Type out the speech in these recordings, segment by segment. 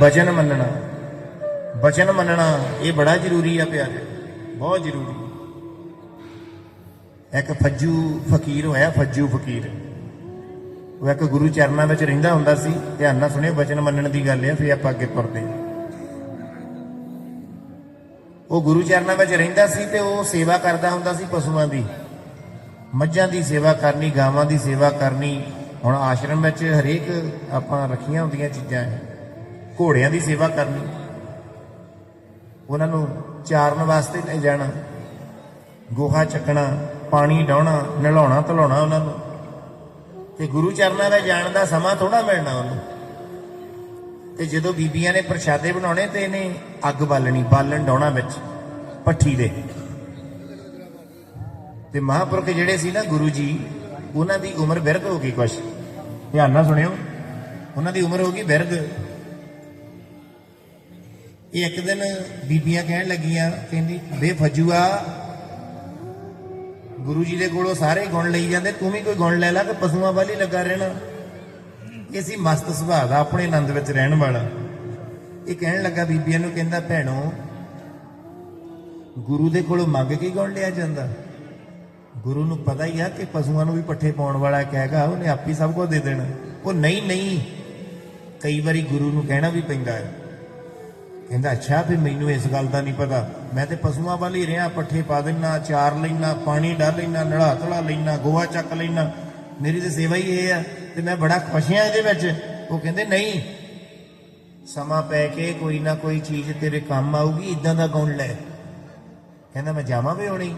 ਬਚਨ ਮੰਨਣਾ। ਵਚਨ ਮੰਨਣਾ ਇਹ ਬੜਾ ਜ਼ਰੂਰੀ ਆ ਪਿਆਰੇ। ਬਹੁਤ ਜ਼ਰੂਰੀ। ਇੱਕ ਫੱਜੂ ਫਕੀਰ ਹੋਇਆ, ਫੱਜੂ ਫਕੀਰ। ਉਹ ਇੱਕ ਗੁਰੂ ਚਰਨਾਂ ਵਿੱਚ ਰਹਿੰਦਾ ਹੁੰਦਾ ਸੀ, ਧਿਆਨ ਨਾਲ ਸੁਣਿਓ ਬਚਨ ਮੰਨਣ ਦੀ ਗੱਲ ਹੈ ਫਿਰ ਆਪਾਂ ਅੱਗੇ ਤੁਰਦੇ ਉਹ ਗੁਰੂ ਚਰਨਾਂ ਵਿੱਚ ਰਹਿੰਦਾ ਸੀ ਤੇ ਉਹ ਸੇਵਾ ਕਰਦਾ ਹੁੰਦਾ ਸੀ ਪਸ਼ੂਆਂ ਦੀ। ਮੱਝਾਂ ਦੀ ਸੇਵਾ ਕਰਨੀ, ਗਾਵਾਂ ਦੀ ਸੇਵਾ ਕਰਨੀ। ਹੁਣ ਆਸ਼ਰਮ ਵਿੱਚ ਹਰੇਕ ਆਪਾਂ ਰੱਖੀਆਂ ਹੁੰਦੀਆਂ ਚੀਜ਼ਾਂ। ਹੈ ਘੋੜਿਆਂ ਦੀ ਸੇਵਾ ਕਰਨੀ। ਉਹਨਾਂ ਨੂੰ ਚਾਰਨ ਵਾਸਤੇ ਲੈ ਜਾਣਾ, ਗੋਹਾ ਚੱਕਣਾ, ਪਾਣੀ ਡਾਉਣਾ ਨਲਾਉਣਾ ਧਲਾਉਣਾ ਉਹਨਾਂ ਨੂੰ। ਤੇ ਗੁਰੂ ਚਰਨਾਂ ਦਾ ਜਾਣ ਦਾ ਸਮਾਂ ਥੋੜਾ ਮਿਲਣਾ ਉਹਨੂੰ। ਤੇ ਜਦੋਂ ਬੀਬੀਆਂ ਨੇ ਪ੍ਰਸ਼ਾਦੇ ਬਣਾਉਣੇ ਤੇ ਇਹਨੇ ਅੱਗ ਬਾਲਣੀ, ਬਾਲਣ ਡਾਉਣਾ ਵਿੱਚ ਪੱਠੀ ਦੇ। ਤੇ ਮਹਾਂਪੁਰਖ ਜਿਹੜੇ ਸੀ ਨਾ ਗੁਰੂ ਜੀ, ਉਹਨਾਂ ਦੀ ਉਮਰ ਬਿਰਧ ਹੋ ਗਈ ਕੁਛ। ਧਿਆਨ ਨਾਲ ਸੁਣਿਓ। ਉਹਨਾਂ ਦੀ ਉਮਰ ਹੋ ਗਈ ਬਿਰਧ। ਇਹ ਇੱਕ ਦਿਨ ਬੀਬੀਆਂ ਕਹਿਣ ਲੱਗੀਆਂ, ਕਹਿੰਦੀ ਬੇਫਜੂਆ ਗੁਰੂ ਜੀ ਦੇ ਕੋਲੋਂ ਸਾਰੇ ਗੁਣ ਲਈ ਜਾਂਦੇ, ਤੂੰ ਵੀ ਕੋਈ ਗੁਣ ਲੈ ਲੈ ਕਿ ਪਸ਼ੂਆਂ ਵਾਲੀ ਲੱਗਾ ਰਹਿਣਾ। ਇਹ ਸੀ ਮਸਤ ਸੁਭਾਅ ਦਾ ਆਪਣੇ ਆਨੰਦ ਵਿੱਚ ਰਹਿਣ ਵਾਲਾ। ਇਹ ਕਹਿਣ ਲੱਗਾ ਬੀਬੀਆਂ ਨੂੰ, ਕਹਿੰਦਾ, ਭੈਣੋ, ਗੁਰੂ ਦੇ ਕੋਲੋਂ ਮੰਗ ਕੇ ਗੁਣ ਲਿਆ ਜਾਂਦਾ? ਗੁਰੂ ਨੂੰ ਪਤਾ ਹੀ ਆ ਕਿ ਪਸ਼ੂਆਂ ਨੂੰ ਵੀ ਪੱਠੇ ਪਾਉਣ ਵਾਲਾ ਕਹੇਗਾ ਉਹਨੇ ਆਪ ਹੀ ਸਭ ਕੁਝ ਦੇ ਦੇਣਾ। ਉਹ ਨਹੀਂ ਨਹੀਂ, ਕਈ ਵਾਰੀ ਗੁਰੂ ਨੂੰ ਕਹਿਣਾ ਵੀ ਪੈਂਦਾ ਹੈ। ਕਹਿੰਦਾ, ਅੱਛਾ, ਵੀ ਮੈਨੂੰ ਇਸ ਗੱਲ ਦਾ ਨਹੀਂ ਪਤਾ। ਮੈਂ ਤੇ ਪਸ਼ੂਆਂ ਵੱਲ ਹੀ ਰਿਹਾ, ਪੱਠੇ ਪਾ ਦਿੰਨਾ, ਚਾਰ ਲੈਣਾ ਪਾਣੀ ਡਾਲ ਲੈਣਾ ਨੜਾ ਧੜਾ ਲੈਣਾ ਗੋਹਾ ਚੱਕ ਲੈਣਾ ਮੇਰੀ ਤੇ ਸੇਵਾ ਹੀ ਇਹ ਆ, ਤੇ ਮੈਂ ਬੜਾ ਖੁਸ਼ ਹਾਂ ਇਹਦੇ ਵਿੱਚ। ਉਹ ਕਹਿੰਦੇ, ਨਹੀਂ, ਸਮਾਂ ਪੈ ਕੇ ਕੋਈ ਨਾ ਕੋਈ ਚੀਜ਼ ਤੇਰੇ ਕੰਮ ਆਊਗੀ ਇਦਾਂ ਦਾ ਗੁਣ ਲੈ? ਕਹਿੰਦਾ, ਮੈਂ ਜਾਵਾਂ ਵੀ ਹੋਣੀ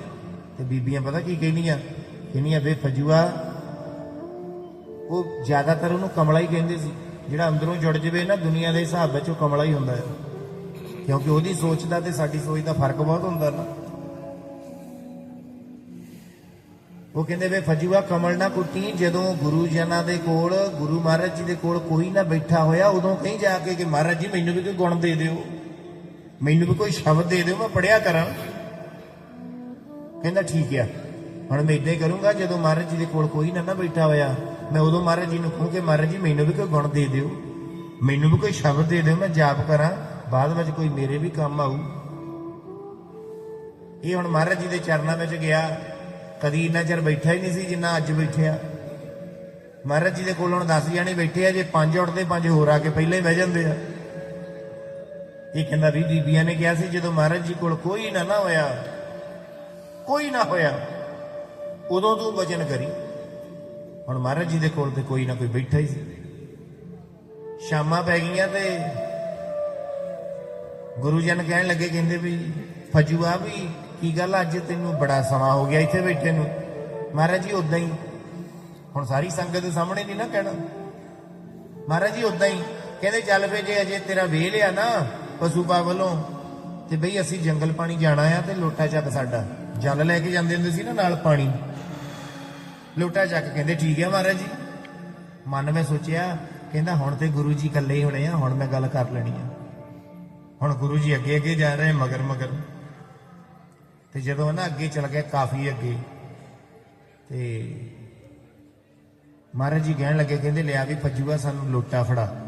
ਤੇ ਬੀਬੀਆਂ ਪਤਾ ਕੀ ਕਹਿੰਦੀਆਂ? ਕਹਿੰਦੀਆਂ, ਵੇ ਫਜੂਆ, ਉਹ ਜ਼ਿਆਦਾਤਰ ਉਹਨੂੰ ਕਮਲਾ ਹੀ ਕਹਿੰਦੇ ਸੀ। ਜਿਹੜਾ ਅੰਦਰੋਂ ਜੁੜ ਜਵੇ ਨਾ, ਦੁਨੀਆ ਦੇ ਹਿਸਾਬ ਵਿੱਚ ਉਹ ਕਮਲਾ ਹੀ ਹੁੰਦਾ ਹੈ। ਕਿਉਂਕਿ ਉਹਦੀ ਸੋਚ ਦਾ ਤੇ ਸਾਡੀ ਸੋਚ ਦਾ ਫ਼ਰਕ ਬਹੁਤ ਹੁੰਦਾ ਨਾ। ਉਹ ਕਹਿੰਦੇ ਵੇ ਫਜੂਆ ਕਮਲ ਨਾ ਕੁੱਟੀ, ਜਦੋਂ ਗੁਰੂ ਜਨਾਂ ਦੇ ਕੋਲ, ਗੁਰੂ ਮਹਾਰਾਜ ਜੀ ਦੇ ਕੋਲ ਕੋਈ ਨਾ ਬੈਠਾ ਹੋਇਆ, ਉਦੋਂ ਕਹੀਂ ਜਾ ਕੇ ਕਿ ਮਹਾਰਾਜ ਜੀ, ਮੈਨੂੰ ਵੀ ਕੋਈ ਗੁਣ ਦੇ ਦਿਓ। ਮੈਨੂੰ ਵੀ ਕੋਈ ਸ਼ਬਦ ਦੇ ਦਿਓ, ਮੈਂ ਪੜਿਆ ਕਰਾਂ। ਕਹਿੰਦਾ ਠੀਕ ਆ। ਹੁਣ ਮੈਂ ਇਦਾਂ ਹੀ ਕਰੂੰਗਾ, ਜਦੋਂ ਮਹਾਰਾਜ ਜੀ ਦੇ ਕੋਲ ਕੋਈ ਨਾ ਨਾ ਬੈਠਾ ਹੋਇਆ, ਮੈਂ ਉਦੋਂ ਮਹਾਰਾਜ ਜੀ ਨੂੰ ਕਹੂੰ ਕਿ ਮਹਾਰਾਜ ਜੀ, ਮੈਨੂੰ ਵੀ ਕੋਈ ਗੁਣ ਦੇ ਦਿਓ। ਮੈਨੂੰ ਵੀ ਕੋਈ ਸ਼ਬਦ ਦੇ ਦਿਓ, ਮੈਂ ਜਾਪ ਕਰਾਂ। ਬਾਅਦ ਵਿੱਚ ਕੋਈ ਮੇਰੇ ਵੀ ਕੰਮ ਆਊ। ਇਹ ਹੁਣ ਮਹਾਰਾਜ ਜੀ ਦੇ ਚਰਨਾਂ ਵਿੱਚ ਗਿਆ। ਕਦੀ ਇੰਨਾ ਚਿਰ ਬੈਠਾ ਹੀ ਨਹੀਂ ਸੀ ਜਿੰਨਾ ਅੱਜ ਬੈਠਿਆ। ਮਹਾਰਾਜ ਜੀ ਦੇ ਕੋਲ ਹੁਣ 10 ਜਾਣੇ ਬੈਠੇ ਆ, ਜੇ ਪੰਜ ਉੱਠਦੇ, ਪੰਜ ਹੋਰ ਆ ਕੇ ਪਹਿਲਾਂ ਹੀ ਬਹਿ ਜਾਂਦੇ ਆ। ਇਹ ਕਹਿੰਦਾ ਵੀ ਬੀਬੀਆਂ ਨੇ ਕਿਹਾ ਸੀ, ਜਦੋਂ ਮਹਾਰਾਜ ਜੀ ਕੋਲ ਕੋਈ ਨਾ ਨਾ ਹੋਇਆ, ਕੋਈ ਨਾ ਹੋਇਆ, ਉਦੋਂ ਤੂੰ ਵਚਨ ਕਰੀ। ਹੁਣ ਮਹਾਰਾਜ ਜੀ ਦੇ ਕੋਲ ਤੇ ਕੋਈ ਨਾ ਕੋਈ ਬੈਠਾ ਹੀ ਸੀ। ਸ਼ਾਮਾਂ ਪੈ ਗਈਆਂ ਤੇ ਗੁਰੂ ਜਨ ਕਹਿਣ ਲੱਗੇ, ਕਹਿੰਦੇ ਵੀ ਫਜੂਆ ਵੀ ਕੀ ਗੱਲ ਅੱਜ ਤੈਨੂੰ ਬੜਾ ਸਮਾਂ ਹੋ ਗਿਆ ਇੱਥੇ ਬੈਠੇ ਨੂੰ। ਮਹਾਰਾਜ ਜੀ ਉਦਾਂ ਹੀ। ਹੁਣ ਸਾਰੀ ਸੰਗਤ ਦੇ ਸਾਹਮਣੇ ਨਹੀਂ ਨਾ ਕਹਿਣਾ। ਮਹਾਰਾਜ ਜੀ ਉਦਾਂ ਹੀ। ਕਹਿੰਦੇ ਚੱਲ ਫੇ ਜੇ ਅਜੇ ਤੇਰਾ ਵੇਲ ਆ ਨਾ ਪਸ਼ੂਪਾ ਵੱਲੋਂ, ਤੇ ਬਈ ਅਸੀਂ ਜੰਗਲ ਪਾਣੀ ਜਾਣਾ ਆ ਤੇ ਲੋਟਾ ਚੱਕ ਸਾਡਾ। ਜਲ ਲੈ ਕੇ ਜਾਂਦੇ ਹੁੰਦੇ ਸੀ ਨਾ ਨਾਲ ਪਾਣੀ। ਲੋਟਾ ਚੱਕ ਕਹਿੰਦੇ, ਠੀਕ ਹੈ ਮਹਾਰਾਜ ਜੀ। ਮਨ ਵਿੱਚ ਸੋਚਿਆ, ਕਹਿੰਦਾ ਹੁਣ ਤੇ ਗੁਰੂ ਜੀ ਇਕੱਲੇ ਹੀ ਹੋਣੇ ਆ, ਹੁਣ ਮੈਂ ਗੱਲ ਕਰ ਲੈਣੀ ਆ। ਹੁਣ ਗੁਰੂ ਜੀ ਅੱਗੇ ਅੱਗੇ ਜਾ ਰਹੇ, ਮਗਰ ਮਗਰ। ਤੇ ਜਦੋਂ ਨਾ ਅੱਗੇ ਚਲ ਗਏ, ਕਾਫੀ ਅੱਗੇ। ਤੇ ਮਹਾਰਾਜ ਜੀ ਕਹਿਣ ਲੱਗੇ, ਕਹਿੰਦੇ, ਲਿਆ ਵੀ ਫੱਜੂਆ, ਸਾਨੂੰ ਲੋਟਾ ਫੜਾ।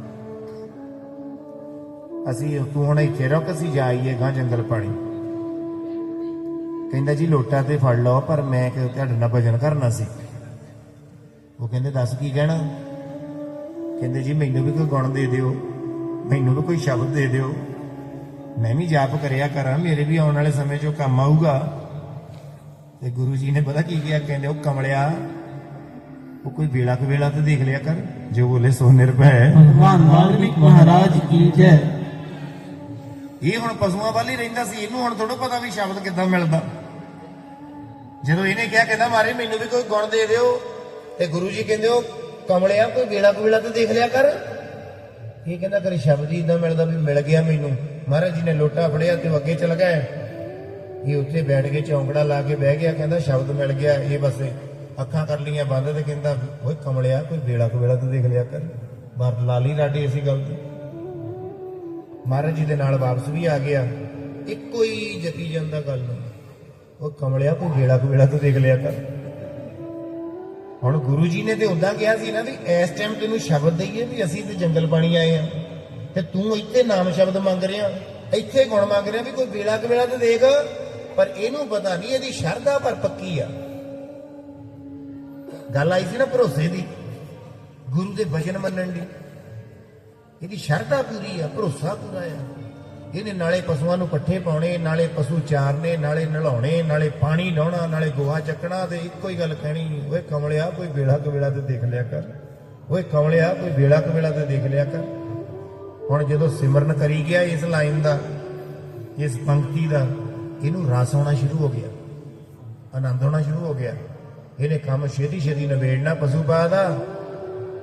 ਅਸੀਂ ਤੂੰ ਹੁਣ ਇੱਥੇ ਰੁਕ, ਅਸੀਂ ਜਾਈਏ ਗਾਂ ਜੰਗਲ ਪਾਣੀ। ਕਹਿੰਦਾ, ਜੀ, ਲੋਟਾ ਤੇ ਫੜ ਲਓ, ਪਰ ਮੈਂ ਕਿ ਤੁਹਾਡੇ ਨਾਲ ਭਜਨ ਕਰਨਾ ਸੀ? ਉਹ ਕਹਿੰਦੇ, ਦੱਸ ਕੀ ਕਹਿਣਾ? ਕਹਿੰਦੇ, ਜੀ, ਮੈਨੂੰ ਵੀ ਕੋਈ ਗੁਣ ਦੇ ਦਿਓ, ਮੈਨੂੰ ਵੀ ਕੋਈ ਸ਼ਬਦ ਦੇ ਦਿਓ। ਮੈਂ ਵੀ ਜਾਪ ਕਰਿਆ ਕਰਾਂ ਮੇਰੇ ਵੀ ਆਉਣ ਵਾਲੇ ਸਮੇਂ 'ਚ ਉਹ ਕੰਮ ਆਊਗਾ। ਤੇ ਗੁਰੂ ਜੀ ਨੇ ਪਤਾ ਕੀ ਕਿਹਾ? ਕਹਿੰਦੇ ਉਹ ਕਮਲਿਆ ਉਹ ਕੋਈ ਵੇਲਾ ਕੁ ਵੇਲਾ ਤੇ ਦੇਖ ਲਿਆ ਕਰ ਜੋ ਬੋਲੇ ਸੋ ਨਿਰਭੈ ਭਗਵਾਨ ਵਾਲਮੀਕ ਮਹਾਰਾਜ ਕੀ ਜੈ। ਇਹ ਹੁਣ ਪਸ਼ੂਆਂ ਵੱਲ ਹੀ ਰਹਿੰਦਾ ਸੀ ਇਹਨੂੰ ਹੁਣ ਥੋੜਾ ਪਤਾ ਵੀ ਸ਼ਬਦ ਕਿੱਦਾਂ ਮਿਲਦਾ। ਜਦੋਂ ਇਹਨੇ ਕਿਹਾ ਕਹਿੰਦਾ ਮਾਰੇ ਮੈਨੂੰ ਵੀ ਕੋਈ ਗੁਣ ਦੇ ਦਿਓ। ਤੇ ਗੁਰੂ ਜੀ ਕਹਿੰਦੇ ਉਹ ਕਮਲਿਆ ਕੋਈ ਵੇਲਾ ਕੁ ਵੇਲਾ ਤੇ ਦੇਖ ਲਿਆ ਕਰ। ਇਹ ਕਹਿੰਦਾ ਕਰੀ ਸ਼ਬਦ ਹੀ ਇਦਾਂ ਮਿਲਦਾ ਵੀ ਮਿਲ ਗਿਆ ਮੈਨੂੰ। ਮਹਾਰਾਜ ਜੀ ਨੇ ਲੋਟਾ ਫੜਿਆ ਤੇ ਉਹ ਅੱਗੇ ਚਲ ਗਏ। ਇਹ ਉੱਥੇ ਬੈਠ ਕੇ ਚੌਂਕੜਾ ਲਾ ਕੇ ਬਹਿ ਗਿਆ, ਕਹਿੰਦਾ ਸ਼ਬਦ ਮਿਲ ਗਿਆ, ਇਹ ਬਸ ਅੱਖਾਂ ਕਰ ਲੀਆਂ ਬੰਦ ਤੇ ਕਹਿੰਦਾ, ਓਏ ਕਮਲਿਆ, ਕੋਈ ਵੇਲਾ ਕੁ ਵੇਲਾ ਤੇ ਦੇਖ ਲਿਆ ਕਰ। ਬਾਹਰ ਲਾਲੀ ਰਾਡੀ ਅਸੀਂ ਗੱਲ ਤੇ। ਮਹਾਰਾਜ ਜੀ ਦੇ ਨਾਲ ਵਾਪਸ ਵੀ ਆ ਗਿਆ। ਇੱਕੋ ਹੀ ਜਤੀ ਜਾਂਦਾ ਗੱਲ ਨੂੰ ਉਹ ਕਮਲਿਆ, ਕੋਈ ਵੇਲਾ ਕੁ ਵੇਲਾ ਤੂੰ ਦੇਖ ਲਿਆ ਕਰ। ਹੁਣ ਗੁਰੂ ਜੀ ਨੇ ਤੇ ਉਦਾਂ ਕਿਹਾ ਸੀ ਨਾ ਵੀ ਇਸ ਟਾਈਮ ਤੈਨੂੰ ਸ਼ਬਦ ਦਈਏ ਵੀ ਅਸੀਂ ਤੇ ਜੰਗਲ ਪਾਣੀ ਆਏ ਆ ਤੇ ਤੂੰ ਇੱਥੇ ਨਾਮ ਸ਼ਬਦ ਮੰਗ ਰਿਹਾ, ਇੱਥੇ ਗੁਣ ਮੰਗ ਰਿਹਾ ਵੀ ਕੋਈ ਵੇਲਾ ਕਵੇਲਾ ਤੇ ਦੇਖ, ਪਰ ਇਹਨੂੰ ਪਤਾ ਨਹੀਂ ਇਹਦੀ ਸ਼ਰਧਾ ਪਰ ਪੱਕੀ ਆ। ਗੱਲ ਆਈ ਸੀ ਨਾ ਭਰੋਸੇ ਦੀ, ਗੁਰੂ ਦੇ ਵਚਨ ਮੰਨਣ ਦੀ। ਇਹਦੀ ਸ਼ਰਧਾ ਪੂਰੀ ਆ, ਭਰੋਸਾ ਪੂਰਾ ਆ। ਇਹਨੇ ਨਾਲੇ ਪਸ਼ੂਆਂ ਨੂੰ ਪੱਠੇ ਪਾਉਣੇ, ਨਾਲੇ ਪਸ਼ੂ ਚਾਰਨੇ, ਨਾਲੇ ਨਲਾਉਣੇ ਨਾਲੇ ਪਾਣੀ ਲਾਉਣਾ ਨਾਲੇ ਗੋਹਾ ਚੱਕਣਾ ਤੇ ਇੱਕੋ ਹੀ ਗੱਲ ਕਹਿਣੀ, ਓਏ ਕਮਲਿਆ, ਕੋਈ ਵੇਲਾ ਕਵੇਲਾ ਤੇ ਦੇਖ ਲਿਆ ਕਰ। ਓਏ ਕਮਲਿਆ, ਕੋਈ ਵੇਲਾ ਕਵੇਲਾ ਤੇ ਦੇਖ ਲਿਆ ਕਰ। ਹੁਣ ਜਦੋਂ ਸਿਮਰਨ ਕਰੀ ਗਿਆ ਇਸ ਲਾਈਨ ਦਾ, ਇਸ ਪੰਕਤੀ ਦਾ, ਇਹਨੂੰ ਰਸ ਆਉਣਾ ਸ਼ੁਰੂ ਹੋ ਗਿਆ, ਆਨੰਦ ਆਉਣਾ ਸ਼ੁਰੂ ਹੋ ਗਿਆ। ਇਹਨੇ ਕੰਮ ਛੇਤੀ ਛੇਤੀ ਨਿਬੇੜਨਾ ਪਸ਼ੂ ਪਾ ਦਾ।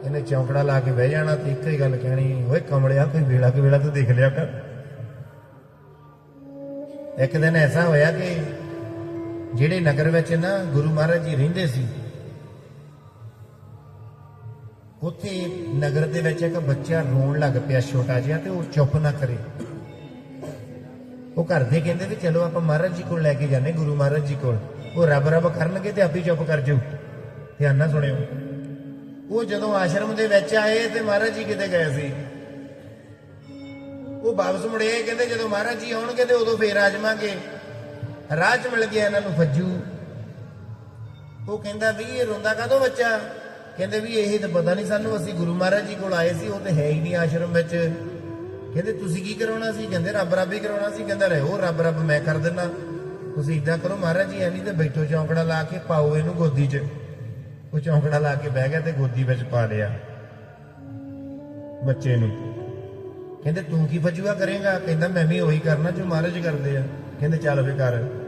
ਇਹਨੇ ਚੌਂਕੜਾ ਲਾ ਕੇ ਬਹਿ ਜਾਣਾ ਤੇ ਇੱਕੋ ਹੀ ਗੱਲ ਕਹਿਣੀ, ਓਏ ਕਮਲਿਆ, ਕੋਈ ਵੇਲਾ ਕੇ ਵੇਲਾ ਤੇ ਦੇਖ ਲਿਆ ਕਰ। ਇੱਕ ਦਿਨ ਐਸਾ ਹੋਇਆ ਕਿ ਜਿਹੜੇ ਨਗਰ ਵਿੱਚ ਨਾ ਗੁਰੂ ਮਹਾਰਾਜ ਜੀ ਰਹਿੰਦੇ ਸੀ ਉੱਥੇ ਨਗਰ ਦੇ ਵਿੱਚ ਇੱਕ ਬੱਚਾ ਰੋਣ ਲੱਗ ਪਿਆ ਛੋਟਾ ਜਿਹਾ ਤੇ ਉਹ ਚੁੱਪ ਨਾ ਕਰੇ। ਉਹ ਘਰ ਦੇ ਕਹਿੰਦੇ ਵੀ ਚਲੋ ਆਪਾਂ ਮਹਾਰਾਜ ਜੀ ਕੋਲ ਲੈ ਕੇ ਜਾਂਦੇ ਗੁਰੂ ਮਹਾਰਾਜ ਜੀ ਕੋਲ। ਉਹ ਰੱਬ ਰੱਬ ਕਰਨਗੇ ਤੇ ਆਪੇ ਚੁੱਪ ਕਰ ਜਾਊ। ਧਿਆਨ ਨਾਲ ਸੁਣਿਓ। ਉਹ ਜਦੋਂ ਆਸ਼ਰਮ ਦੇ ਵਿੱਚ ਆਏ ਤੇ ਮਹਾਰਾਜ ਜੀ ਕਿਤੇ ਗਏ ਸੀ। ਉਹ ਵਾਪਸ ਮੁੜੇ ਕਹਿੰਦੇ ਜਦੋਂ ਮਹਾਰਾਜ ਜੀ ਆਉਣਗੇ ਤੇ ਉਦੋਂ ਫੇਰ ਆ ਜਾਵਾਂਗੇ। ਰਾਹ 'ਚ ਮਿਲ ਗਿਆ ਇਹਨਾਂ ਨੂੰ ਫੱਜੂ। ਉਹ ਕਹਿੰਦਾ ਵੀ ਇਹ ਰੋਂਦਾ ਕਾਹਤੋਂ ਬੱਚਾ? ਕਹਿੰਦੇ ਵੀ ਇਹ ਤਾਂ ਪਤਾ ਨਹੀਂ ਸਾਨੂੰ, ਅਸੀਂ ਗੁਰੂ ਮਹਾਰਾਜ ਜੀ ਕੋਲ ਆਏ ਸੀ, ਉਹ ਤੇ ਹੈ ਹੀ ਨਹੀਂ ਆਸ਼ਰਮ ਵਿੱਚ। ਕਹਿੰਦੇ, ਤੁਸੀਂ ਕੀ ਕਰਾਉਣਾ ਸੀ? ਕਹਿੰਦੇ, ਰੱਬ ਰੱਬ ਹੀ ਕਰਾਉਣਾ ਸੀ। ਕਹਿੰਦਾ, ਰਹੋ, ਰੱਬ ਰੱਬ ਮੈਂ ਕਰ ਦਿੰਦਾ। ਤੁਸੀਂ ਇਦਾਂ ਕਰੋ ਮਹਾਰਾਜ ਜੀ, ਐਵੇਂ ਤੇ ਬੈਠੋ ਚੌਂਕੜਾ ਲਾ ਕੇ ਪਾਓ ਇਹਨੂੰ ਗੋਦੀ 'ਚ। ਉਹ ਚੌਂਕੜਾ ਲਾ ਕੇ ਬਹਿ ਗਿਆ ਤੇ ਗੋਦੀ ਵਿੱਚ ਪਾ ਲਿਆ ਬੱਚੇ ਨੂੰ। ਕਹਿੰਦੇ, ਤੂੰ ਕੀ ਫਜੂਆ ਕਰੇਗਾ? ਕਹਿੰਦਾ, ਮੈਂ ਵੀ ਉਹੀ ਕਰਨਾ ਜੋ ਮਹਾਰਾਜ ਕਰਦੇ ਆ। ਕਹਿੰਦੇ, ਚੱਲ ਫੇ ਕਰ।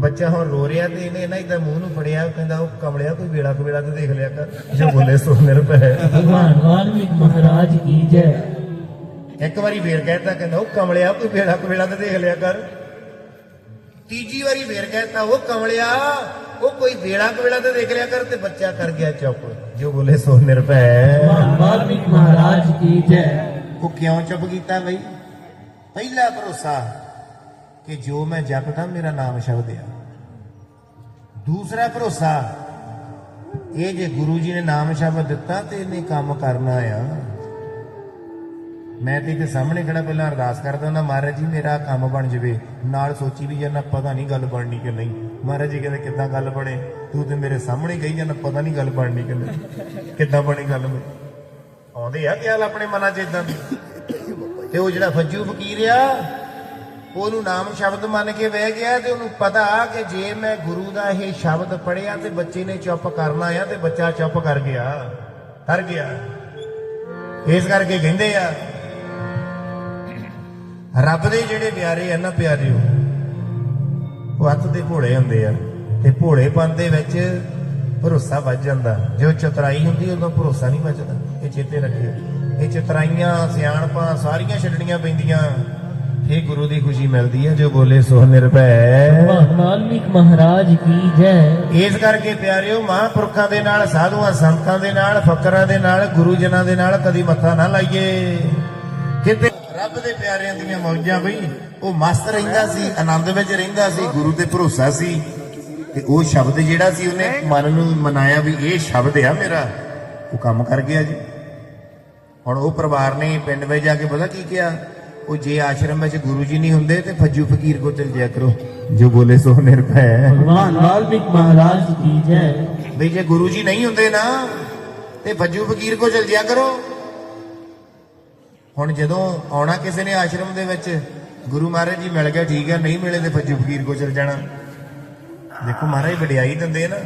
बच्चा हम रो रहा है इन्हें ना इधर मुँह फड़िया कहता कमलिया कोई बेड़ा को बेड़ा तो देख लिया कर जो बोले सोने महाराज की जय एक बार फिर कहता कहता कमलिया तू बेड़ा को बेड़ा तो देख लिया कर तीजी बारी फिर कहता वो कमलिया वो कोई बेड़ा को बेड़ा तो देख लिया कर ते बच्चा कर गया चुप जो बोले सोने रुपये महाराज की जय वो क्यों चुप कीता भाई पहला भरोसा ਕਿ ਜੋ ਮੈਂ ਜਪਦਾ, ਮੇਰਾ ਨਾਮ ਸ਼ਬਦ ਆ ਦੂਸਰਾ ਭਰੋਸਾ, ਇਹ ਜੇ ਗੁਰੂ ਜੀ ਨੇ ਨਾਮ ਸ਼ਬਦ ਦਿੱਤਾ ਤੇ ਇਹਨੇ ਕੰਮ ਕਰਨਾ ਆ। ਮੈਂ ਤੇ ਇਹਦੇ ਸਾਹਮਣੇ ਖੜਾ ਪਹਿਲਾਂ ਅਰਦਾਸ ਕਰਦਾ ਹੁੰਦਾ, ਮਹਾਰਾਜ ਜੀ, ਮੇਰਾ ਕੰਮ ਬਣ ਜਵੇ। ਨਾਲ ਸੋਚੀ ਵੀ ਜਾਂਦਾ, ਪਤਾ ਨਹੀਂ ਗੱਲ ਬਣਨੀ ਕਿ ਨਹੀਂ। ਮਹਾਰਾਜ ਜੀ ਕਹਿੰਦੇ, ਕਿੱਦਾਂ ਗੱਲ ਬਣੇ? ਤੂੰ ਤੇ ਮੇਰੇ ਸਾਹਮਣੇ ਗਈ ਜਾਂਦਾ, ਪਤਾ ਨਹੀਂ ਗੱਲ ਬਣਨੀ ਕਿ ਨਹੀਂ। ਕਿੱਦਾਂ ਬਣੀ ਗੱਲ ਆਉਂਦੇ ਆ ਖਿਆਲ ਆਪਣੇ ਮਨਾਂ 'ਚ ਇਦਾਂ ਦੇ? ਤੇ ਉਹ ਜਿਹੜਾ ਫੱਜੂ ਫਕੀਰ ਆ ਉਹਨੂੰ ਨਾਮ ਸ਼ਬਦ ਮੰਨ ਕੇ ਬਹਿ ਗਿਆ ਤੇ ਉਹਨੂੰ ਪਤਾ ਕਿ ਜੇ ਮੈਂ ਗੁਰੂ ਦਾ ਇਹ ਸ਼ਬਦ ਪੜਿਆ ਤੇ ਬੱਚੇ ਨੇ ਚੁੱਪ ਕਰਨਾ ਆ ਤੇ ਬੱਚਾ ਚੁੱਪ ਕਰ ਗਿਆ ਹਰ ਗਿਆ। ਇਸ ਕਰਕੇ ਕਹਿੰਦੇ ਆ, ਰੱਬ ਦੇ ਜਿਹੜੇ ਪਿਆਰੇ ਆ ਨਾ ਪਿਆਰਿਓ, ਉਹ ਹੱਥ ਦੇ ਭੋਲੇ ਹੁੰਦੇ ਆ ਤੇ ਭੋਲੇਪਨ ਦੇ ਵਿੱਚ ਭਰੋਸਾ ਵੱਜ ਜਾਂਦਾ। ਜੋ ਚਤਰਾਈ ਹੁੰਦੀ ਉਦੋਂ ਭਰੋਸਾ ਨਹੀਂ ਵੱਜਦਾ। ਇਹ ਚੇਤੇ ਰੱਖਿਓ। ਇਹ ਚਤਰਾਈਆਂ, ਸਿਆਣਪਾਂ ਸਾਰੀਆਂ ਛੱਡਣੀਆਂ ਪੈਂਦੀਆਂ। ਇਹ ਗੁਰੂ ਦੀ ਖੁਸ਼ੀ ਮਿਲਦੀ ਹੈ ਜੋ ਬੋਲੇ ਸੋ ਨਿਰਭੈ। ਮਹਾਨਵਿਕ ਮਹਾਰਾਜ ਕੀ ਜੈ। ਇਸ ਕਰਕੇ ਪਿਆਰਿਓ ਮਹਾਂਪੁਰਖਾਂ ਦੇ ਨਾਲ ਸਾਧੂਆਂ ਸੰਤਾਂ ਦੇ ਨਾਲ ਫਕਰਾਂ ਦੇ ਨਾਲ ਗੁਰੂ ਜਨਾਂ ਦੇ ਨਾਲ ਕਦੀ ਮੱਥਾ ਨਾ ਲਾਈਏ। ਕਿਤੇ ਰੱਬ ਦੇ ਪਿਆਰਿਆਂ ਦੀਆਂ ਮੌਜਾਂ ਬਈ ਉਹ ਮਸਤ ਰਹਿੰਦਾ ਸੀ ਆਨੰਦ ਵਿੱਚ ਰਹਿੰਦਾ ਸੀ ਗੁਰੂ ਤੇ ਭਰੋਸਾ ਸੀ। ਤੇ ਉਹ ਸ਼ਬਦ ਜਿਹੜਾ ਸੀ ਉਹਨੇ ਮਨ ਨੂੰ ਮਨਾਇਆ ਵੀ ਇਹ ਸ਼ਬਦ ਆ ਮੇਰਾ। ਉਹ ਕੰਮ ਕਰ ਗਿਆ ਜੀ। ਹੁਣ ਉਹ ਪਰਿਵਾਰ ਨੇ ਪਿੰਡ ਵਿੱਚ ਜਾ ਕੇ ਪਤਾ ਕੀ ਕਿਹਾ? ਉਹ ਜੇ ਆਸ਼ਰਮ ਵਿੱਚ ਗੁਰੂ ਜੀ ਨਹੀਂ ਹੁੰਦੇ ਤੇ ਫੱਜੂ ਫਕੀਰ ਕੋ ਚਲ ਜਾਇਆ ਕਰੋ। ਜੋ ਬੋਲੇ ਸੋ ਨਿਰਭੈ। ਭਗਵਾਨ ਵਾਲਮੀਕ ਮਹਾਰਾਜ ਕੀ ਜੈ। ਵੀ ਜੇ ਗੁਰੂ ਜੀ ਨਹੀਂ ਹੁੰਦੇ ਨਾ ਤੇ ਫੱਜੂ ਫਕੀਰ ਕੋ ਚਲ ਜਾਇਆ ਕਰੋ। ਹੁਣ ਜਦੋਂ ਆਉਣਾ ਕਿਸੇ ਨੇ ਆਸ਼ਰਮ ਦੇ ਵਿੱਚ ਗੁਰੂ ਮਹਾਰਾਜ ਜੀ ਮਿਲ ਗਿਆ ਠੀਕ ਹੈ ਨਹੀਂ ਮਿਲੇ ਤੇ ਫੱਜੂ ਫਕੀਰ ਕੋ ਚਲ ਜਾਣਾ। ਦੇਖੋ ਮਹਾਰਾਜ ਵਡਿਆਈ ਦਿੰਦੇ ਨਾ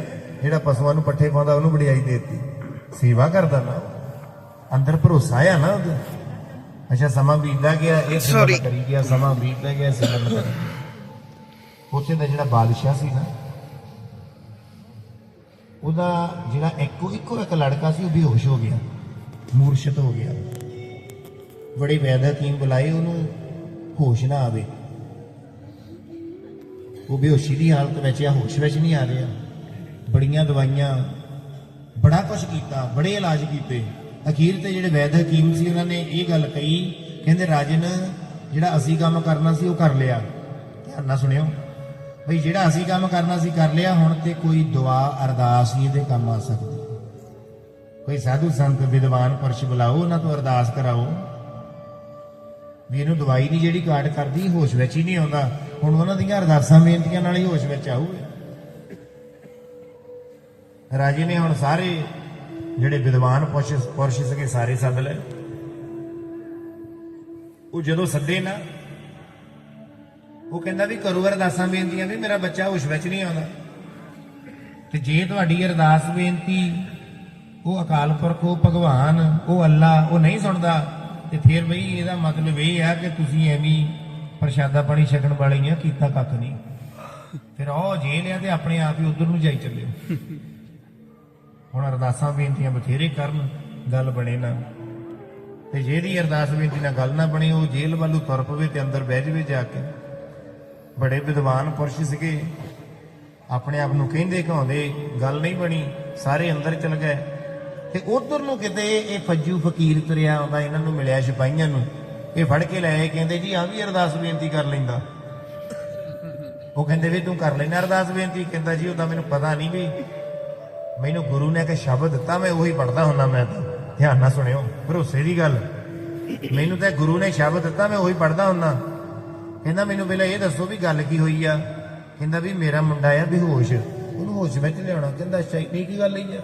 ਜਿਹੜਾ ਪਸ਼ੂਆਂ ਨੂੰ ਪੱਠੇ ਪਾਉਂਦਾ ਉਹਨੂੰ ਵਡਿਆਈ ਦੇਤੀ। ਸੇਵਾ ਕਰਦਾ ਨਾ। ਅੰਦਰ ਭਰੋਸਾ ਆ ਨਾ ਉਹਦੇ। ਅੱਛਾ ਸਮਾਂ ਬੀਤਦਾ ਗਿਆ ਇਹ ਸਿਮਰਨ ਕਰੀ ਗਿਆ ਸਮਾਂ ਬੀਤਦਾ ਗਿਆ ਸਿਮਰਨ ਕਰੀ। ਉੱਥੇ ਦਾ ਜਿਹੜਾ ਬਾਦਸ਼ਾਹ ਸੀ ਨਾ ਉਹਦਾ ਜਿਹੜਾ ਇੱਕੋ ਇੱਕੋ ਇੱਕ ਲੜਕਾ ਸੀ ਉਹ ਬੇਹੋਸ਼ ਹੋ ਗਿਆ ਮੂਰਛਿਤ ਹੋ ਗਿਆ। ਬੜੀ ਵੈਦ ਹਕੀਮ ਬੁਲਾਏ ਉਹਨੂੰ ਹੋਸ਼ ਨਾ ਆਵੇ। ਉਹ ਬੇਹੋਸ਼ੀ ਦੀ ਹਾਲਤ ਵਿੱਚ ਆ ਹੋਸ਼ ਵਿੱਚ ਨਹੀਂ ਆ ਰਿਹਾ। ਬੜੀਆਂ ਦਵਾਈਆਂ ਬੜਾ ਕੁਝ ਕੀਤਾ ਬੜੇ ਇਲਾਜ ਕੀਤੇ। ਅਖੀਰ ਤੇ ਜਿਹੜੇ ਵੈਦ ਹਕੀਮ ਸੀ, ਉਹਨਾਂ ਨੇ ਇਹ ਗੱਲ ਕਹੀ, ਕਹਿੰਦੇ ਰਾਜਨ, ਜਿਹੜਾ ਅਸੀਂ ਕੰਮ ਕਰਨਾ ਸੀ, ਉਹ ਕਰ ਲਿਆ। ਧਿਆਨ ਨਾਲ ਸੁਣਿਓ। ਬਈ ਜਿਹੜਾ ਅਸੀਂ ਕੰਮ ਕਰਨਾ ਸੀ, ਕਰ ਲਿਆ, ਹੁਣ ਤੇ ਕੋਈ ਦੁਆ ਅਰਦਾਸ ਨਹੀਂ ਇਹਦੇ ਕੰਮ ਆ ਸਕਦੀ। ਕੋਈ ਸਾਧੂ ਸੰਤ, ਵਿਦਵਾਨ, ਪੁਰਸ਼ ਬੁਲਾਓ, ਉਹਨਾਂ ਤੋਂ ਅਰਦਾਸ ਕਰਾਓ। ਵੀ ਇਹਨੂੰ ਦਵਾਈ ਨਹੀਂ ਜਿਹੜੀ ਕਾਟ ਕਰਦੀ, ਹੋਸ਼ ਵਿੱਚ ਹੀ ਨਹੀਂ ਆਉਂਦਾ। ਹੁਣ ਉਹਨਾਂ ਦੀਆਂ ਅਰਦਾਸਾਂ, ਬੇਨਤੀਆਂ ਨਾਲ ਹੀ ਹੋਸ਼ ਵਿੱਚ ਆਊਗਾ। ਰਾਜੇ ਨੇ ਹੁਣ ਸਾਰੇ ਜਿਹੜੇ ਵਿਦਵਾਨ ਪੁਰਸ਼ ਪੁਰਸ਼ ਸੀਗੇ, ਸਾਰੇ ਸੱਦ ਲਏ। ਉਹ ਜਦੋਂ ਸੱਦੇ ਨਾ, ਉਹ ਕਹਿੰਦਾ ਵੀ ਕਰੋ ਅਰਦਾਸਾਂ ਬੇਨਤੀਆਂ ਵੀ ਮੇਰਾ ਬੱਚਾ ਹੋਸ਼ ਵਿੱਚ ਨਹੀਂ ਆਉਂਦਾ। ਤੇ ਜੇ ਤੁਹਾਡੀ ਅਰਦਾਸ ਬੇਨਤੀ, ਉਹ ਅਕਾਲ ਪੁਰਖ, ਉਹ ਭਗਵਾਨ, ਉਹ ਅੱਲਾ, ਉਹ ਨਹੀਂ ਸੁਣਦਾ, ਤੇ ਫਿਰ ਬਈ ਇਹਦਾ ਮਤਲਬ ਇਹ ਆ ਕਿ ਤੁਸੀਂ ਐਵੇਂ ਪ੍ਰਸ਼ਾਦਾ ਪਾਣੀ ਛਕਣ ਵਾਲੇ ਆ ਕੀਤਾ ਕੱਖ ਨਹੀਂ। ਫਿਰ ਉਹ ਜੇਲ੍ਹ ਲਿਆ ਤੇ ਆਪਣੇ ਆਪ ਹੀ ਉਧਰ ਨੂੰ ਜਾਈ ਚੱਲਿਓ। ਹੁਣ ਅਰਦਾਸਾਂ ਬੇਨਤੀਆਂ ਬਥੇਰੇ ਕਰਨ, ਗੱਲ ਬਣੇ ਨਾ। ਤੇ ਜਿਹਦੀ ਅਰਦਾਸ ਬੇਨਤੀ ਨਾਲ ਗੱਲ ਨਾ ਬਣੀ, ਉਹ ਜੇਲ੍ਹ ਵੱਲੋਂ ਤੁਰ ਪਵੇ ਤੇ ਅੰਦਰ ਬਹਿ ਜਾਵੇ ਜਾ ਕੇ। ਬੜੇ ਵਿਦਵਾਨ ਪੁਰਸ਼ ਸੀਗੇ। ਆਪਣੇ ਆਪ ਨੂੰ ਕਹਿੰਦੇ ਕਹਾਉਂਦੇ, ਗੱਲ ਨਹੀਂ ਬਣੀ, ਸਾਰੇ ਅੰਦਰ ਚਲ ਗਏ। ਤੇ ਉਧਰ ਨੂੰ ਕਿਤੇ ਇਹ ਫੱਜੂ ਫਕੀਰ ਤੁਰਿਆ ਆਉਂਦਾ, ਇਹਨਾਂ ਨੂੰ ਮਿਲਿਆ ਸਿਪਾਹੀਆਂ ਨੂੰ। ਇਹ ਫੜ ਕੇ ਲੈ ਕਹਿੰਦੇ, ਜੀ ਆ ਵੀ ਅਰਦਾਸ ਬੇਨਤੀ ਕਰ ਲੈਂਦਾ। ਉਹ ਕਹਿੰਦੇ, ਵੀ ਤੂੰ ਕਰ ਲੈਣਾ ਅਰਦਾਸ ਬੇਨਤੀ? ਕਹਿੰਦਾ, ਜੀ ਉਹਦਾ ਮੈਨੂੰ ਪਤਾ ਨਹੀਂ ਵੀ ਮੈਨੂੰ ਗੁਰੂ ਨੇ ਇੱਕ ਸ਼ਬਦ ਦਿੱਤਾ, ਮੈਂ ਉਹੀ ਪੜਦਾ ਹੁੰਨਾ ਮੈਂ ਤਾਂ ਧਿਆਨ ਨਾਲ ਸੁਣਿਓ, ਭਰੋਸੇ ਦੀ ਗੱਲ। ਮੈਨੂੰ ਤਾਂ ਗੁਰੂ ਨੇ ਸ਼ਬਦ ਦਿੱਤਾ, ਮੈਂ ਉਹੀ ਪੜਦਾ ਹੁੰਨਾ ਕਹਿੰਦਾ, ਮੈਨੂੰ ਪਹਿਲਾਂ ਇਹ ਦੱਸੋ ਵੀ ਗੱਲ ਕੀ ਹੋਈ ਆ? ਕਹਿੰਦਾ, ਵੀ ਮੇਰਾ ਮੁੰਡਾ ਆ ਬੇਹੋਸ਼, ਉਹਨੂੰ ਹੋਸ਼ ਵਿੱਚ ਲਿਆਉਣਾ। ਕਹਿੰਦਾ, ਅੱਛਾ ਇਹ ਕੀ ਗੱਲ ਹੋਈ ਆ?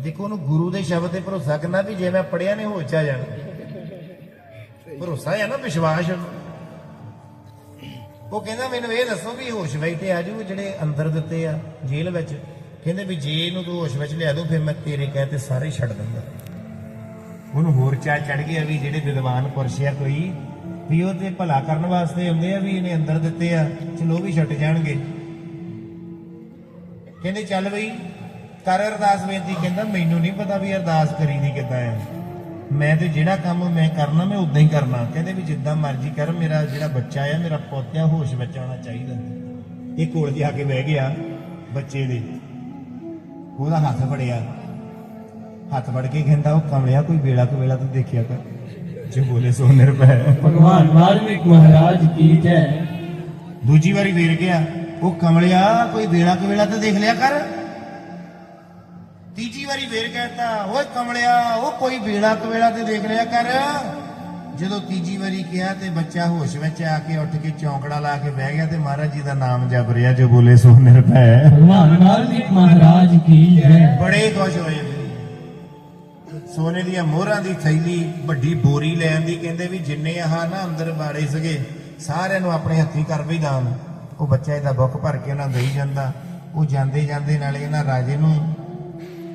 ਦੇਖੋ, ਉਹਨੂੰ ਗੁਰੂ ਦੇ ਸ਼ਬਦ ਤੇ ਭਰੋਸਾ ਕਰਨਾ ਵੀ ਜੇ ਮੈਂ ਪੜਿਆ ਨੇ ਹੋਸ਼ ਆ ਜਾਣਾ। ਭਰੋਸਾ ਹੈ ਨਾ, ਵਿਸ਼ਵਾਸ। ਉਹ ਕਹਿੰਦਾ, ਮੈਨੂੰ ਇਹ ਦੱਸੋ ਵੀ ਹੋਸ਼ ਵਿੱਚ ਤੇ ਆ ਜੂ ਜਿਹੜੇ ਅੰਦਰ ਦਿੱਤੇ ਆ, ਜੇਲ੍ਹ ਵਿੱਚ? ਕਹਿੰਦੇ ਵੀ ਜੇ ਇਹਨੂੰ ਤੂੰ ਹੋਸ਼ ਵਿੱਚ ਲਿਆ ਦੋ ਫਿਰ ਮੈਂ ਤੇਰੇ ਕਹਿ ਤੇ ਸਾਰੇ ਛੱਡ ਦਿੰਦਾ। ਉਹਨੂੰ ਹੋਰ ਚਾਹ ਚੜ ਗਿਆ ਵੀ ਜਿਹੜੇ ਵਿਦਵਾਨ ਪੁਰਸ਼ ਆ ਕੋਈ, ਵੀ ਉਹ ਤੇ ਭਲਾ ਕਰਨ ਵਾਸਤੇ ਆਉਂਦੇ ਆ, ਵੀ ਇਹਨੇ ਅੰਦਰ ਦਿੱਤੇ ਆ, ਚਲੋ ਉਹ ਵੀ ਛੱਡ ਜਾਣਗੇ। ਕਹਿੰਦੇ ਚੱਲ ਬਈ, ਕਰ ਅਰਦਾਸ ਬੇਨਤੀ, ਕਹਿੰਦਾ ਮੈਨੂੰ ਨਹੀਂ ਪਤਾ ਵੀ ਅਰਦਾਸ ਕਰੀ ਦੀ ਕਿੱਦਾਂ ਆ। ਮੈਂ ਤੇ ਜਿਹੜਾ ਕੰਮ ਮੈਂ ਕਰਨਾ, ਮੈਂ ਉਦਾਂ ਹੀ ਕਰਨਾ। ਕਹਿੰਦੇ ਵੀ ਜਿੱਦਾਂ ਮਰਜ਼ੀ ਕਰ, ਮੇਰਾ ਜਿਹੜਾ ਬੱਚਾ ਆ, ਮੇਰਾ ਪੋਤਿਆ ਹੋਸ਼ ਵਿੱਚ ਆਉਣਾ ਚਾਹੀਦਾ। ਇਹ ਕੋਲ ਜਾ ਕੇ ਬਹਿ ਗਿਆ ਬੱਚੇ ਦੇ। ਉਹਦਾ ਹੱਥ ਵੜਿਆ ਹੱਥ ਵੜ ਕੇ ਕਹਿੰਦਾ ਉਹ ਕਮਲਿਆ ਕੋਈ ਵੇਲਾ ਕੋ ਵੇਲਾ ਤੂੰ ਦੇਖਿਆ ਕਰ। ਜੇ ਬੋਲੇ ਸੋ ਨਿਰਭੈ ਭਗਵਾਨ ਵਾਲਮੀਕ ਮਹਾਰਾਜ ਕੀ ਜੈ। ਦੂਜੀ ਵਾਰੀ ਫੇਰ ਗਿਆ। ਉਹ ਕਮਲਿਆ ਕੋਈ ਵੇਲਾ ਕੋ ਵੇਲਾ ਤਾਂ ਦੇਖ ਲਿਆ ਕਰ। ਤੀਜੀ ਵਾਰੀ ਫੇਰ ਕਹਿੰਦਾ ਓਏ ਕਮਲਿਆ ਉਹ ਕੋਈ ਵੇਲਾ ਕੋ ਵੇਲਾ ਤੇ ਦੇਖ ਲਿਆ ਕਰ। ਜਦੋਂ ਤੀਜੀ ਵਾਰੀ ਕਿਹਾ ਤੇ ਬੱਚਾ ਹੋਸ਼ ਵਿੱਚ ਆ ਕੇ ਉੱਠ ਕੇ ਚੌਂਕੜਾ ਲਾ ਕੇ ਬਹਿ ਗਿਆ ਤੇ ਮਹਾਰਾਜ ਜੀ ਦਾ ਨਾਮ ਜਪ ਰਿਹਾ ਜੋ ਬੋਲੇ ਸੋ ਨਿਰਭੈ। ਭਗਵਾਨ ਮਾਲਕ ਮਹਾਰਾਜ ਕੀ ਜੈ ਬੜੇ ਖੁਸ਼ ਹੋਏ ਸੋਨੇ ਦੀਆਂ ਮੋਹਰਾਂ ਦੀ ਥੈਲੀ ਵੱਡੀ ਬੋਰੀ ਲੈਣ ਦੀ ਕਹਿੰਦੇ ਵੀ ਜਿੰਨੇ ਆਹ ਨਾ ਅੰਦਰ ਬਾੜੇ ਸਗੇ ਸਾਰਿਆਂ ਨੂੰ ਆਪਣੇ ਹੱਥੀਂ ਕਰ ਵੀ ਦਾਨ। ਉਹ ਬੱਚਾ ਇਹਦਾ ਬੁੱਕ ਭਰ ਕੇ ਉਹਨਾਂ ਦੇਈ ਜਾਂਦਾ। ਉਹ ਜਾਂਦੇ ਜਾਂਦੇ ਨਾਲੇ ਇਹਨਾਂ ਰਾਜੇ ਨੂੰ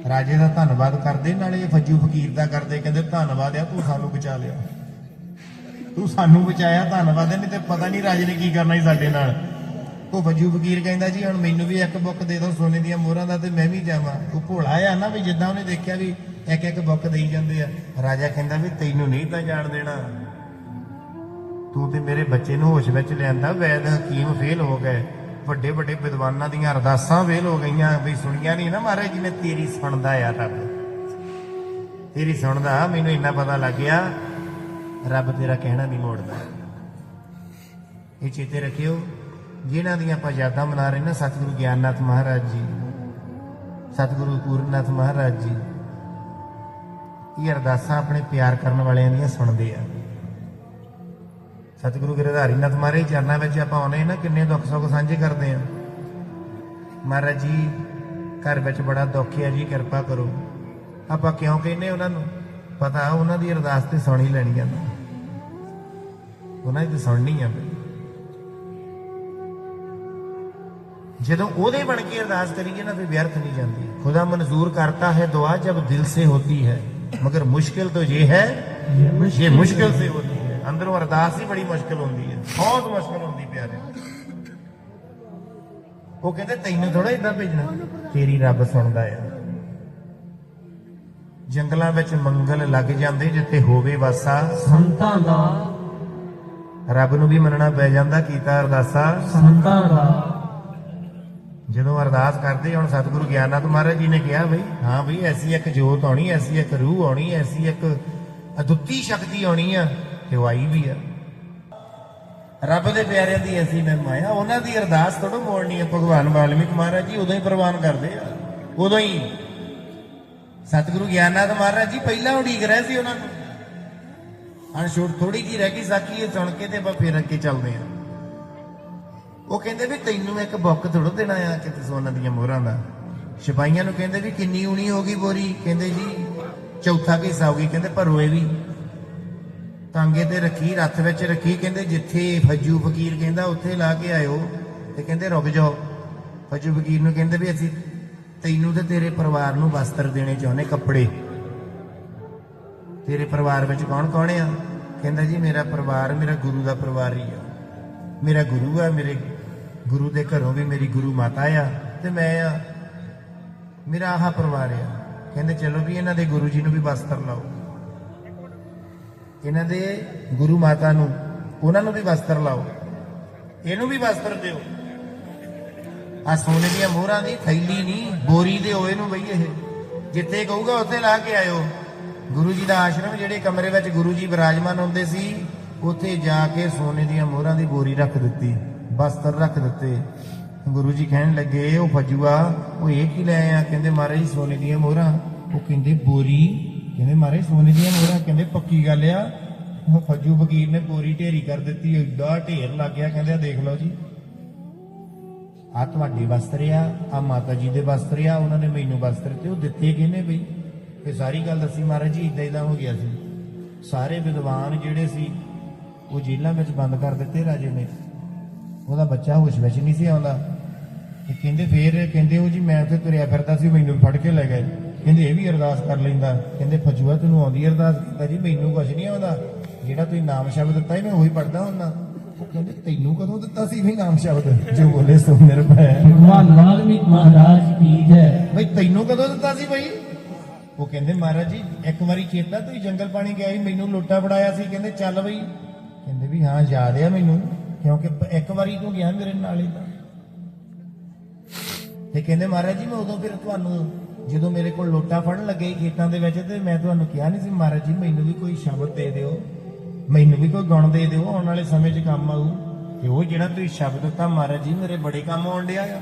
ਰਾਜੇ ਦਾ ਧੰਨਵਾਦ ਕਰਦੇ ਨਾਲੇ ਫੱਜੂ ਫਕੀਰ ਦਾ ਕਰਦੇ ਕਹਿੰਦੇ ਧੰਨਵਾਦ ਆ ਤੂੰ ਸਾਨੂੰ ਬਚਾ ਲਿਆ। ਤੂੰ ਸਾਨੂੰ ਬਚਾਇਆ ਧੰਨਵਾਦ ਹੈ, ਨਹੀਂ ਤੇ ਪਤਾ ਨਹੀਂ ਰਾਜੇ ਨੇ ਕੀ ਕਰਨਾ ਸੀ ਸਾਡੇ ਨਾਲ। ਉਹ ਵਜੂ ਵਕੀਰ ਕਹਿੰਦਾ ਜੀ ਹੁਣ ਮੈਨੂੰ ਵੀ ਇੱਕ ਬੁੱਕ ਦੇ ਦਿਓ ਸੋਨੇ ਦੀਆਂ ਮੋਹਰਾਂ ਦਾ ਤੇ ਮੈਂ ਵੀ ਜਾਵਾਂ। ਉਹ ਭੋਲਾ ਆ ਨਾ ਵੀ ਜਿੱਦਾਂ ਉਹਨੇ ਦੇਖਿਆ ਵੀ ਇੱਕ ਇੱਕ ਬੁੱਕ ਦੇਈ ਜਾਂਦੇ ਆ। ਰਾਜਾ ਕਹਿੰਦਾ ਵੀ ਤੈਨੂੰ ਨਹੀਂ ਤਾਂ ਜਾਣ ਦੇਣਾ। ਤੂੰ ਤੇ ਮੇਰੇ ਬੱਚੇ ਨੂੰ ਹੋਸ਼ ਵਿੱਚ ਲਿਆਂਦਾ ਵੈਦ ਹਕੀਮ ਫੇਲ ਹੋ ਗਏ। ਵੱਡੇ ਵੱਡੇ ਵਿਦਵਾਨਾਂ ਦੀਆਂ ਅਰਦਾਸਾਂ ਫੇਲ ਹੋ ਗਈਆਂ। ਵੀ ਸੁਣੀਆਂ ਨਹੀਂ ਨਾ ਮਹਾਰਾਜ ਜੀ ਨੇ ਤੇਰੀ ਸੁਣਦਾ ਆ ਰੱਬ। ਤੇਰੀ ਸੁਣਦਾ ਮੈਨੂੰ ਇੰਨਾ ਪਤਾ ਲੱਗ ਗਿਆ ਰੱਬ ਤੇਰਾ ਕਹਿਣਾ ਨਹੀਂ ਮੋੜਦਾ। ਇਹ ਚੇਤੇ ਰੱਖਿਓ, ਜਿਨ੍ਹਾਂ ਦੀਆਂ ਆਪਾਂ ਯਾਦਾਂ ਮਨਾ ਰਹੇ ਨਾ, ਸਤਿਗੁਰੂ ਗਿਆਨਨਾਥ ਮਹਾਰਾਜ ਜੀ, ਸਤਿਗੁਰੂ ਪੂਰਨਨਾਥ ਮਹਾਰਾਜ ਜੀ, ਇਹ ਅਰਦਾਸਾਂ ਆਪਣੇ ਪਿਆਰ ਕਰਨ ਵਾਲਿਆਂ ਦੀਆਂ ਸੁਣਦੇ ਆ। ਸਤਿਗੁਰੂ ਗਿਰਧਾਰੀਨਾਥ ਮਹਾਰਾਜ ਦੇ ਚਰਨਾਂ ਵਿੱਚ ਆਪਾਂ ਆਉਨੇ ਨਾ, ਕਿੰਨੇ ਦੁੱਖ ਸੁੱਖ ਸਾਂਝੇ ਕਰਦੇ ਆ ਮਹਾਰਾਜ ਜੀ, ਘਰ ਵਿੱਚ ਬੜਾ ਦੁੱਖ ਹੈ ਜੀ, ਕਿਰਪਾ ਕਰੋ। ਆਪਾਂ ਕਿਉਂ ਕਹਿੰਨੇ ਉਹਨਾਂ ਨੂੰ? ਪਤਾ, ਉਹਨਾਂ ਦੀ ਅਰਦਾਸ ਤੇ ਸੁਣ ਹੀ ਲੈਣੀ ਆ। ਉਹਨਾਂ ਦੀ ਸੁਣਨੀ ਆ। ਜਦੋਂ ਉਹਦੇ ਬਣ ਕੇ ਅਰਦਾਸ ਕਰੀਏ ਨਾ, ਫਿਰ ਵਿਅਰਥ ਨਹੀਂ ਜਾਂਦੀ। ਖੁਦਾ ਮਨਜ਼ੂਰ ਕਰਤਾ ਹੈ, ਦੁਆ ਜਬ ਦਿਲ ਸੇ ਹੋਤੀ ਹੈ। ਮਗਰ ਮੁਸ਼ਕਿਲ ਤਾਂ ਇਹ ਹੈ ਇਹ ਮੁਸ਼ਕਿਲ ਸੇ ਹੋਤੀ ਹੈ। ਅੰਦਰੋਂ ਅਰਦਾਸ ਹੀ ਬੜੀ ਮੁਸ਼ਕਿਲ ਹੁੰਦੀ ਹੈ। ਬਹੁਤ ਮੁਸ਼ਕਿਲ ਹੁੰਦੀ ਪਿਆਰੇ। ਉਹ ਕਹਿੰਦੇ, ਤੈਨੂੰ ਥੋੜਾ ਇਦਾਂ ਭੇਜਣਾ। ਤੇਰੀ ਰੱਬ ਸੁਣਦਾ ਆ। ਜੰਗਲਾਂ ਵਿੱਚ ਮੰਗਲ ਲੱਗ ਜਾਂਦੇ, ਜਿੱਥੇ ਹੋਵੇ ਵਾਸਾ। ਸੰਤਾਂ ਦਾ ਰੱਬ ਨੂੰ ਵੀ ਮੰਨਣਾ ਪੈ ਜਾਂਦਾ ਕੀਤਾ ਅਰਦਾਸਾ। ਸੰਤਾਂ ਦਾ। ਜਦੋਂ ਅਰਦਾਸ ਕਰਦੇ ਹੁਣ ਸਤਿਗੁਰੂ ਗਿਆਨਾਤ ਮਹਾਰਾਜ ਜੀ ਨੇ ਕਿਹਾ ਬਈ ਹਾਂ ਬਈ ਐਸੀ ਇੱਕ ਜੋਤ ਆਉਣੀ ਐਸੀ ਇੱਕ ਰੂਹ ਆਉਣੀ ਐਸੀ ਇੱਕ ਅਦੁੱਤੀ ਸ਼ਕਤੀ ਆਉਣੀ ਆ ਤੇ ਉਹ ਆਈ ਵੀ ਆ। ਰੱਬ ਦੇ ਪਿਆਰਿਆਂ ਦੀ ਐਸੀ ਮਹਿਮਾ ਆ ਉਹਨਾਂ ਦੀ ਅਰਦਾਸ ਥੋੜੋ ਮੋੜਨੀ ਹੈ ਭਗਵਾਨ ਵਾਲਮੀਕ ਮਹਾਰਾਜ ਜੀ ਉਦੋਂ ਹੀ ਪ੍ਰਵਾਨ ਕਰਦੇ ਆ ਉਦੋਂ ਹੀ। ਸਤਿਗੁਰੂ ਗਿਆਨਾਤ ਮਹਾਰਾਜ ਜੀ ਪਹਿਲਾਂ ਉਡੀਕ ਰਹੇ ਸੀ ਉਹਨਾਂ ਨੂੰ। ਹਾਂ, ਛੋਟ ਥੋੜੀ ਜੀ ਰਹਿ ਗਈ ਸਾਕੀ, ਇਹ ਸੁਣ ਕੇ ਤੇ ਆਪਾਂ ਫੇਰ ਅੱਗੇ ਚੱਲਦੇ ਆ ਉਹ ਕਹਿੰਦੇ ਵੀ ਤੈਨੂੰ ਇੱਕ ਬੁੱਕ ਥੋੜਾ ਦੇਣਾ ਆ, ਕਿਤੇ ਸੋਨਾ ਦੀਆਂ ਮੋਹਰਾਂ ਦਾ। ਸਿਪਾਹੀਆਂ ਨੂੰ ਕਹਿੰਦੇ ਵੀ ਕਿੰਨੀ ਉਣੀ ਹੋ ਗਈ ਬੋਰੀ। ਕਹਿੰਦੇ ਜੀ, ਚੌਥਾ ਕੁ ਹਿੱਸਾ ਹੋ ਗਈ ਕਹਿੰਦੇ ਭਰੋਏ ਵੀ। ਤਾਂਗੇ ਤੇ ਰੱਖੀ, ਰੱਥ ਵਿੱਚ ਰੱਖੀ, ਕਹਿੰਦੇ ਜਿੱਥੇ ਫੱਜੂ ਫਕੀਰ ਕਹਿੰਦਾ, ਉੱਥੇ ਲਾ ਕੇ ਆਇਓ। ਤੇ ਕਹਿੰਦੇ ਰੁਕ ਜਾਓ। ਫੱਜੂ ਫਕੀਰ ਨੂੰ ਕਹਿੰਦੇ ਵੀ ਅਸੀਂ ਤੈਨੂੰ ਤੇ ਤੇਰੇ ਪਰਿਵਾਰ ਨੂੰ ਵਸਤਰ ਦੇਣੇ ਚਾਹੁੰਦੇ, ਕੱਪੜੇ। ਤੇਰੇ ਪਰਿਵਾਰ ਵਿੱਚ ਕੌਣ ਕੌਣ ਆ? ਕਹਿੰਦਾ ਜੀ, ਮੇਰਾ ਪਰਿਵਾਰ, ਮੇਰਾ ਗੁਰੂ ਦਾ ਪਰਿਵਾਰ ਹੀ ਆ। ਮੇਰਾ ਗੁਰੂ ਆ, ਮੇਰੇ ਗੁਰੂ ਦੇ ਘਰੋਂ ਵੀ ਮੇਰੀ ਗੁਰੂ ਮਾਤਾ ਆ ਤੇ ਮੈਂ ਆ। ਮੇਰਾ ਆਹ ਪਰਿਵਾਰ ਆ। ਕਹਿੰਦੇ, ਚਲੋ ਵੀ ਇਹਨਾਂ ਦੇ ਗੁਰੂ ਜੀ ਨੂੰ ਵੀ ਵਸਤਰ ਲਾਓ। ਇਹਨਾਂ ਦੇ ਗੁਰੂ ਮਾਤਾ ਨੂੰ, ਉਹਨਾਂ ਨੂੰ ਵੀ ਵਸਤਰ ਲਾਓ। ਇਹਨੂੰ ਵੀ ਵਸਤਰ ਦਿਓ। ਆ ਸੋਨੇ ਦੀਆਂ ਮੋਹਰਾਂ ਦੀ ਥੈਲੀ ਨਹੀਂ, ਬੋਰੀ ਦਿਓ ਇਹਨੂੰ ਬਈ ਇਹ। ਜਿੱਥੇ ਕਹੂਗਾ, ਉੱਥੇ ਲਾ ਕੇ ਆਇਓ। ਗੁਰੂ ਜੀ ਦਾ ਆਸ਼ਰਮ ਜਿਹੜੇ ਕਮਰੇ ਵਿੱਚ ਗੁਰੂ ਜੀ ਵਿਰਾਜਮਾਨ ਹੁੰਦੇ ਸੀ, ਉੱਥੇ ਜਾ ਕੇ ਸੋਨੇ ਦੀਆਂ ਮੋਹਰਾਂ ਦੀ ਬੋਰੀ ਰੱਖ ਦਿੱਤੀ ਵਸਤਰ ਰੱਖ ਦਿੱਤੇ। ਗੁਰੂ ਜੀ ਕਹਿਣ ਲੱਗੇ ਉਹ ਫਜੂਆ ਉਹ ਇਹ ਕੀ ਲੈ ਆ ਕਹਿੰਦੇ, ਮਹਾਰਾਜ ਸੋਨੇ ਦੀਆਂ ਮੋਹਰਾਂ। ਉਹ ਕਹਿੰਦੇ, ਬੋਰੀ? ਕਹਿੰਦੇ, ਮਹਾਰਾਜ ਸੋਨੇ ਦੀਆਂ ਮੋਹਰਾਂ? ਕਹਿੰਦੇ, ਪੱਕੀ ਗੱਲ ਆ। ਉਹ ਫੱਜੂ ਫਕੀਰ ਨੇ ਬੋਰੀ ਢੇਰੀ ਕਰ ਦਿੱਤੀ, ਏਡਾ ਢੇਰ ਲੱਗ ਗਿਆ। ਕਹਿੰਦੇ, ਆ ਦੇਖ ਲਓ ਜੀ ਆ ਤੁਹਾਡੇ ਵਸਤਰ ਆ ਮਾਤਾ ਜੀ ਦੇ ਵਸਤਰ ਆ, ਉਹਨਾਂ ਨੇ ਮੈਨੂੰ ਵਸਤਰ ਤੇ ਉਹ ਦਿੱਤੇ ਕਿਹਨੇ ਬਈ? ਫਿਰ ਸਾਰੀ ਗੱਲ ਦੱਸੀ ਮਹਾਰਾਜ ਜੀ ਇਦਾਂ ਇਦਾਂ ਹੋ ਗਿਆ ਸੀ। ਸਾਰੇ ਵਿਦਵਾਨ ਜਿਹੜੇ ਸੀ ਉਹ ਜੇਲ੍ਹਾਂ ਵਿੱਚ ਬੰਦ ਕਰ ਦਿੱਤੇ ਰਾਜੇ ਨੇ। ਉਹਦਾ ਬੱਚਾ ਹੋਸ਼ ਵਿੱਚ ਨਹੀਂ ਸੀ ਆਉਂਦਾ। ਤੇ ਕਹਿੰਦੇ ਫੇਰ ਕਹਿੰਦੇ ਉਹ ਜੀ ਮੈਂ ਉੱਥੇ ਤੁਰਿਆ ਫਿਰਦਾ ਸੀ ਮੈਨੂੰ ਫੜ ਕੇ ਲੈ ਗਏ। ਕਹਿੰਦੇ ਇਹ ਵੀ ਅਰਦਾਸ ਕਰ ਲੈਂਦਾ। ਕਹਿੰਦੇ ਫਜੂਆ ਤੈਨੂੰ ਆਉਂਦੀ ਅਰਦਾਸ? ਕੀਤਾ ਜੀ ਮੈਨੂੰ ਕੁਝ ਨਹੀਂ ਆਉਂਦਾ। ਜਿਹੜਾ ਤੁਸੀਂ ਨਾਮ ਸ਼ਬਦ ਦਿੱਤਾ ਹੀ ਮੈਂ ਉਹੀ ਪੜਦਾ ਹੁੰਦਾ। ਉਹ ਕਹਿੰਦੇ ਤੈਨੂੰ ਕਦੋਂ ਦਿੱਤਾ ਸੀ ਵੀ ਨਾਮ ਸ਼ਬਦ? ਜੋ ਬੋਲੇ ਸੋ ਨਿਰਭੈ ਭਗਵਾਨ ਵਾਲਮੀਕ ਮਹਾਰਾਜ ਕੀ ਹੈ ਬਈ ਤੈਨੂੰ ਕਦੋਂ ਦਿੱਤਾ ਸੀ ਬਈ? ਉਹ ਕਹਿੰਦੇ, ਮਹਾਰਾਜ ਜੀ, ਇੱਕ ਵਾਰੀ ਚੇਤਾ ਤੁਸੀਂ ਜੰਗਲ ਪਾਣੀ ਗਿਆ ਸੀ, ਮੈਨੂੰ ਲੋਟਾ ਫੜਾਇਆ ਸੀ। ਕਹਿੰਦੇ, ਚੱਲ ਬਈ। ਕਹਿੰਦੇ ਵੀ, ਹਾਂ, ਯਾਦ ਆ ਮੈਨੂੰ, ਕਿਉਂਕਿ ਇੱਕ ਵਾਰੀ ਤੂੰ ਗਿਆ ਮੇਰੇ ਨਾਲ ਹੀ ਤਾਂ। ਤੇ ਕਹਿੰਦੇ, ਮਹਾਰਾਜ ਜੀ, ਮੈਂ ਉਦੋਂ ਫਿਰ ਤੁਹਾਨੂੰ, ਜਦੋਂ ਮੇਰੇ ਕੋਲ ਲੋਟਾ ਫੜਨ ਲੱਗੇ ਖੇਤਾਂ ਦੇ ਵਿੱਚ, ਤੇ ਮੈਂ ਤੁਹਾਨੂੰ ਕਿਹਾ ਨਹੀਂ ਸੀ, ਮਹਾਰਾਜ ਜੀ, ਮੈਨੂੰ ਵੀ ਕੋਈ ਸ਼ਬਦ ਦੇ ਦਿਓ, ਮੈਨੂੰ ਵੀ ਕੋਈ ਗੁਣ ਦੇ ਦਿਓ, ਆਉਣ ਵਾਲੇ ਸਮੇਂ 'ਚ ਕੰਮ ਆਊ। ਤੇ ਉਹ ਜਿਹੜਾ ਤੁਸੀਂ ਸ਼ਬਦ ਦਿੱਤਾ, ਮਹਾਰਾਜ ਜੀ, ਮੇਰੇ ਬੜੇ ਕੰਮ ਆਉਣ ਡਿਆ ਆ।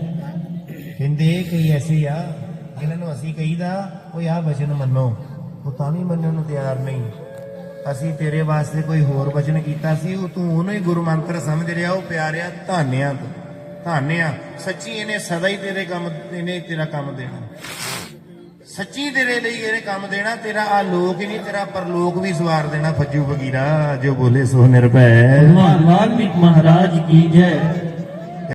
ਹਿੰਦੇ ਕਈ ਐਸੇ ਆ ਜਿਨ੍ਹਾਂ ਨੂੰ ਅਸੀਂ ਕਹੀਦਾ, ਉਹ ਆ ਵਚਨ ਮੰਨੋ। ਉਹ ਤਾਂ ਵੀ ਮੰਨਣ ਨੂੰ ਤਿਆਰ ਨਹੀਂ। ਅਸੀਂ ਤੇਰੇ ਵਾਸਤੇ ਕੋਈ ਹੋਰ ਵਚਨ ਕੀਤਾ ਸੀ, ਉਹ ਤੂੰ ਉਹਨੂੰ ਹੀ ਗੁਰੂ ਮੰਤਰ ਸਮਝ ਰਿਹਾ, ਉਹ ਪਿਆਰਿਆ ਧਾਨਿਆ ਤੂੰ। ਧਾਨਿਆ, ਸੱਚੀ ਇਹਨੇ ਸਦਾ ਹੀ ਤੇਰੇ ਕੰਮ, ਇਹਨੇ ਤੇਰਾ ਕੰਮ ਦੇਣਾ। ਸੱਚੀ ਤੇਰੇ ਲਈ ਇਹਨੇ ਕੰਮ ਦੇਣਾ, ਤੇਰਾ ਆ ਲੋਕ ਹੀ ਨਹੀਂ, ਤੇਰਾ ਪਰਲੋਕ ਵੀ ਸਵਾਰ ਦੇਣਾ। ਫੱਜੂ ਵਗੀਰਾ ਜੋ ਬੋਲੇ ਸੋ ਨਿਰਭੈ। ਮਹਾਰਾਜ ਕੀ ਜੈ।